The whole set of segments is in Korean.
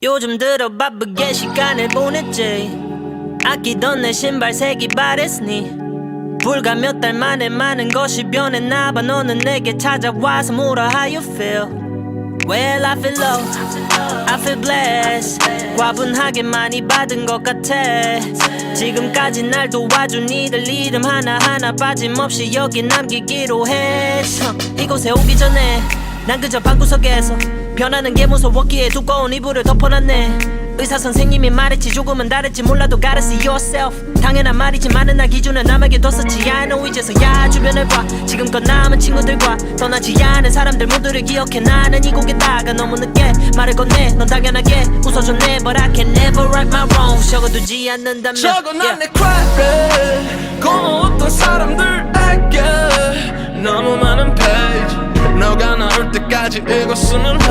요즘 들어 바쁘게 시간을 보냈지. 아끼던 내 신발 색이 바랬으니 불과 몇 달 만에 많은 것이 변했나 봐. 너는 내게 찾아와서 물어 how you feel? Well I feel low. I feel blessed. 과분하게 많이 받은 것 같아. 지금까지 날 도와준 이들 이름 하나하나 빠짐없이 여기 남기기로 했어. 이곳에 오기 전에 난 그저 방구석에서 변하는 게 무서웠기에 두꺼운 이불을 덮어놨네. 의사 선생님이 말했지 조금은 다를지 몰라도 gotta see yourself. 당연한 말이지만은 나 기준은 남에게 뒀었지. I know 이제서야 주변을 봐. 지금껏 남은 친구들과 떠나지 않은 사람들 모두를 기억해. 나는 이 곡에다가 너무 늦게 말을 건네. 넌 당연하게 웃어줬네. But I can never right my wrong 적어두지 않는다면 적어난 내 쿼를. 고마웠 나올 때까지 읽었으면 해.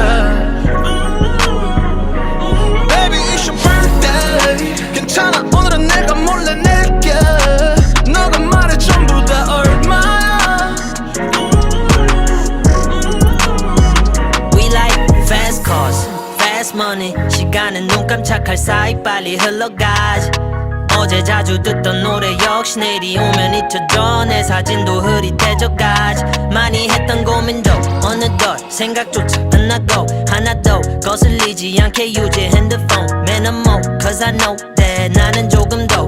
Baby it's your birthday. 괜찮아? 오늘은 내가 몰래 낼게. 너가 말해 전부 다 얼마야? We like fast cars, fast money. 시간은 눈 깜짝할 사이 빨리 흘러가지 어제 자주 듣던 노래 역시 내일이 오면 잊혀져. 내 사진도 흐릿해져가지. 많이 했던 고민도 어느덧 생각조차 안 나고 하나 더 거슬리지 않게 유지 핸드폰. 매너모 Cause I know that 나는 조금 더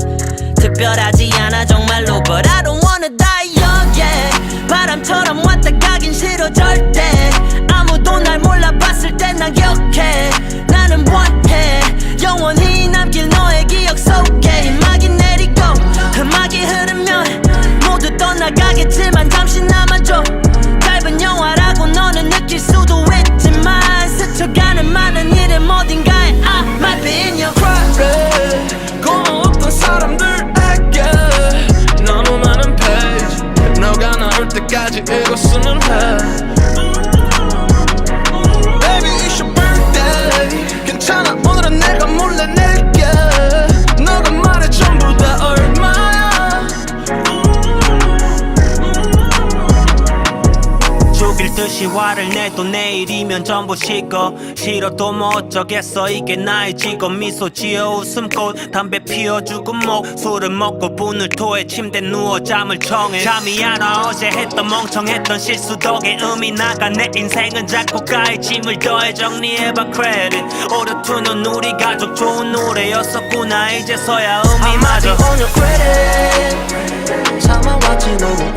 특별하지 않아. 정말로 But I don't wanna die young yeah. 바람처럼 왔다 가긴 싫어 절대. 아무도 날 몰라봤을 땐난 격해 듯이 화를 내도 내일이면 전부 식어. 싫어도 뭐 어쩌겠어. 이게 나의 직업. 미소 지어 웃음꽃. 담배 피워주고 목. 술을 먹고 분을 토해. 침대 누워 잠을 청해. 잠이 안 와. 어제 했던 멍청했던 실수 덕에 음이 나가. 내 인생은 작곡가의 짐을 더해. 정리해봐 크레딧 오르투는 우리 가족. 좋은 노래였었구나. 이제서야 음이 맞아. on your credit 참아왔지 너무